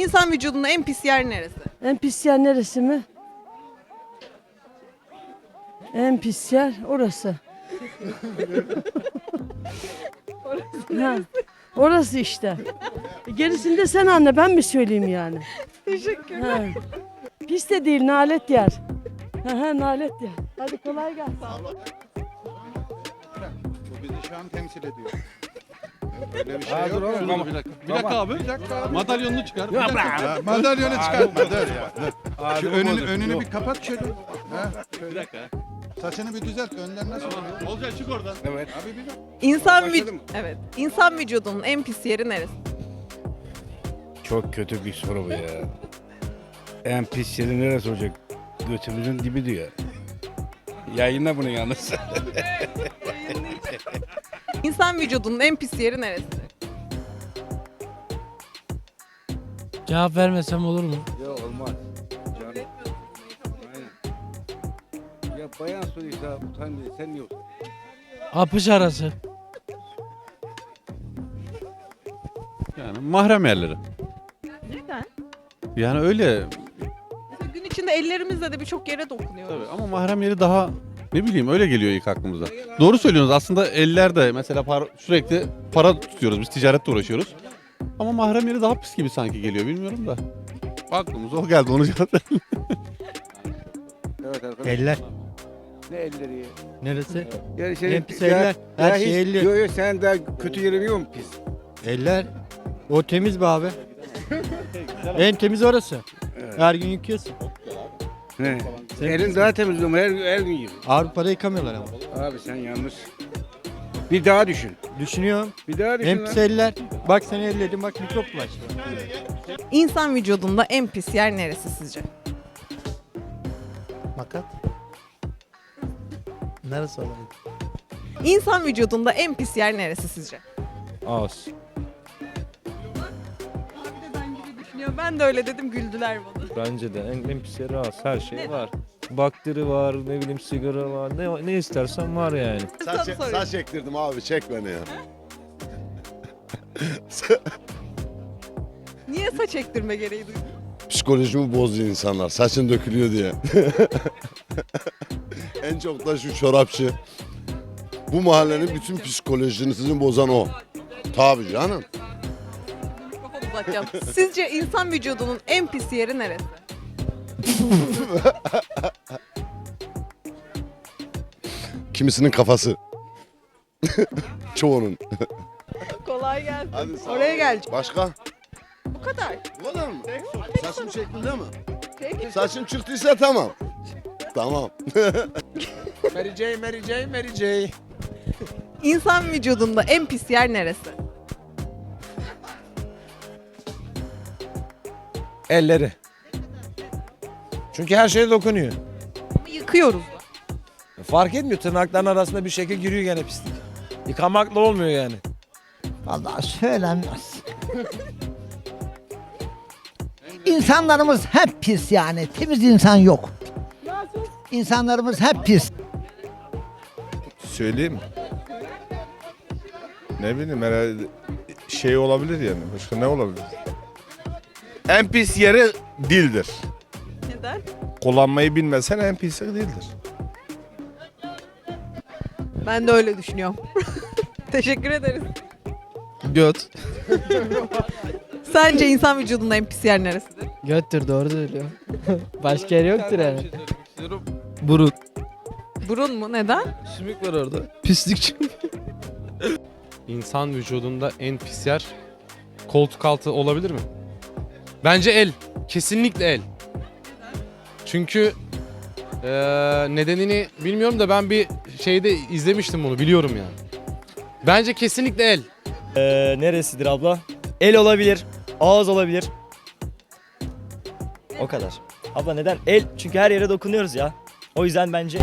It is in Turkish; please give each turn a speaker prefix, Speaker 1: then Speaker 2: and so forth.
Speaker 1: İnsan vücudunda en pis yer neresi?
Speaker 2: En pis yer neresi mi? En pis yer orası. Ha, orası işte. E, Gerisini de sen anne ben mi söyleyeyim yani?
Speaker 1: Teşekkürler.
Speaker 2: Ha. Pis de değil nalet yer. Ha, ha, nalet yer. Hadi kolay gelsin.
Speaker 3: Bu bizi şu an temsil ediyor. Öyle bir şey yok.
Speaker 4: dur oğlum, ama-
Speaker 5: Bir dakika, bir dakika abi.
Speaker 3: Bir dakika abi.
Speaker 5: Madalyonunu çıkar. Bir dakika.
Speaker 3: Ha, Madalyonu çıkartma dur ya. Dur. Şu önünü, önünü bir kapat şöyle. Ha,
Speaker 5: Bir dakika.
Speaker 3: Saçını bir düzelt. Önden nasıl oluyor?
Speaker 5: Olcay çık oradan.
Speaker 4: Evet.
Speaker 3: Abi bir dakika.
Speaker 1: İnsan vüc-? Evet. İnsan vücudunun en pis yeri neresi?
Speaker 6: Çok kötü bir soru bu ya. En pis yeri neresi olacak? Götümüzün dibi diyor. Yayınla bunu yalnız.
Speaker 1: İnsan vücudunun en pis yeri neresi?
Speaker 7: Cevap vermesem olur mu?
Speaker 6: Yok olmaz. Canım. Aynen. Ya bayan soruysa utanmıyor. Sen yok.
Speaker 7: Apış arası.
Speaker 5: Yani mahrem yerleri.
Speaker 1: Neden?
Speaker 5: Yani öyle
Speaker 1: Mesela gün içinde ellerimizle de birçok yere dokunuyoruz.
Speaker 5: tabii ama mahrem yeri daha ne bileyim öyle geliyor ilk aklımıza. Doğru söylüyorsunuz aslında ellerde mesela para, sürekli para tutuyoruz biz ticaretle uğraşıyoruz. Ama mahrem yeri daha pis gibi sanki geliyor bilmiyorum da. Aklımıza o geldi onu cevap.
Speaker 6: Evet.
Speaker 7: Eller.
Speaker 6: Ne elleri ya?
Speaker 7: Neresi?
Speaker 6: Yani şey,
Speaker 7: En pis eller. Her şey elli.
Speaker 6: Yok yok sen daha kötü yerim yok mu pis?
Speaker 7: Eller. O temiz be abi. en temiz orası. Her gün yıkıyorsun.
Speaker 6: He. Elin daha temiz ama her, her gün yiyor.
Speaker 7: Avrupa'da yıkamıyorlar ama.
Speaker 6: Abi sen yanlış. Bir daha düşün.
Speaker 7: Düşünüyorum.
Speaker 6: Bir daha düşün.
Speaker 7: En
Speaker 6: lan.
Speaker 7: pis eller. Bak seni elledim bak mikrop bulaştı.
Speaker 1: İnsan vücudunda en pis yer neresi sizce?
Speaker 7: Makat. Neresi olabilir?
Speaker 1: İnsan vücudunda en pis yer neresi sizce?
Speaker 4: Az.
Speaker 1: Düşünüyor. Ben de öyle dedim güldüler bana.
Speaker 4: Bence de en, en pis yeri az. Her şey
Speaker 1: Neden?
Speaker 4: var. Bakteri var, ne bileyim sigara var. Ne, ne istersen var yani.
Speaker 8: Saç,
Speaker 1: sorayım.
Speaker 8: saç ektirdim abi çek beni ya.
Speaker 1: Niye saç ektirme gereği duydun?
Speaker 8: Psikolojimi bozdu insanlar saçın dökülüyor diye. en çok da şu çorapçı. Bu mahallenin bütün psikolojisini bozan o. Tabii canım.
Speaker 1: Uzatacağım. Sizce insan vücudunun en pis yeri neresi?
Speaker 8: Kimisinin kafası. Çoğunun.
Speaker 1: Kolay gelsin.
Speaker 8: Hadi sağ ol.
Speaker 1: Oraya gelecek.
Speaker 8: Başka?
Speaker 1: Bu kadar.
Speaker 8: Bu kadar mı? Saçım şeklinde mi?
Speaker 1: Peki.
Speaker 8: Saçım çıktıysa tamam. Tamam.
Speaker 4: Mary J, Mary J, Mary J.
Speaker 1: İnsan vücudunda en pis yer neresi?
Speaker 4: Elleri. Çünkü her şeye dokunuyor.
Speaker 1: Ama yıkıyoruz da.
Speaker 4: Fark etmiyor tırnakların arasında bir şekil giriyor gene pislik. Yıkamakla olmuyor yani.
Speaker 9: Vallahi söylenmez. İnsanlarımız hep pis yani. Temiz insan yok. İnsanlarımız hep pis.
Speaker 10: Söyleyeyim mi? Ne bileyim herhalde şey olabilir yani. Başka ne olabilir? En pis yeri dildir.
Speaker 1: Neden?
Speaker 10: Kullanmayı bilmesen en pisi dildir.
Speaker 1: Ben de öyle düşünüyorum. Teşekkür ederiz.
Speaker 7: Göt.
Speaker 1: Sence insan vücudunda en pis yer neresidir?
Speaker 7: Göttür doğru söylüyor. Başka yer yoktur yani. Burun.
Speaker 1: Burun mu? Neden?
Speaker 7: Sümük var orada. Pislik çünkü.
Speaker 11: İnsan vücudunda en pis yer koltuk altı olabilir mi? Bence el. Kesinlikle el. Çünkü eee, nedenini bilmiyorum da ben bir şeyde izlemiştim bunu biliyorum yani. Bence kesinlikle el.
Speaker 7: Ee, neresidir abla? El olabilir. Ağız olabilir. O kadar. Abla neden? El çünkü her yere dokunuyoruz ya. O yüzden bence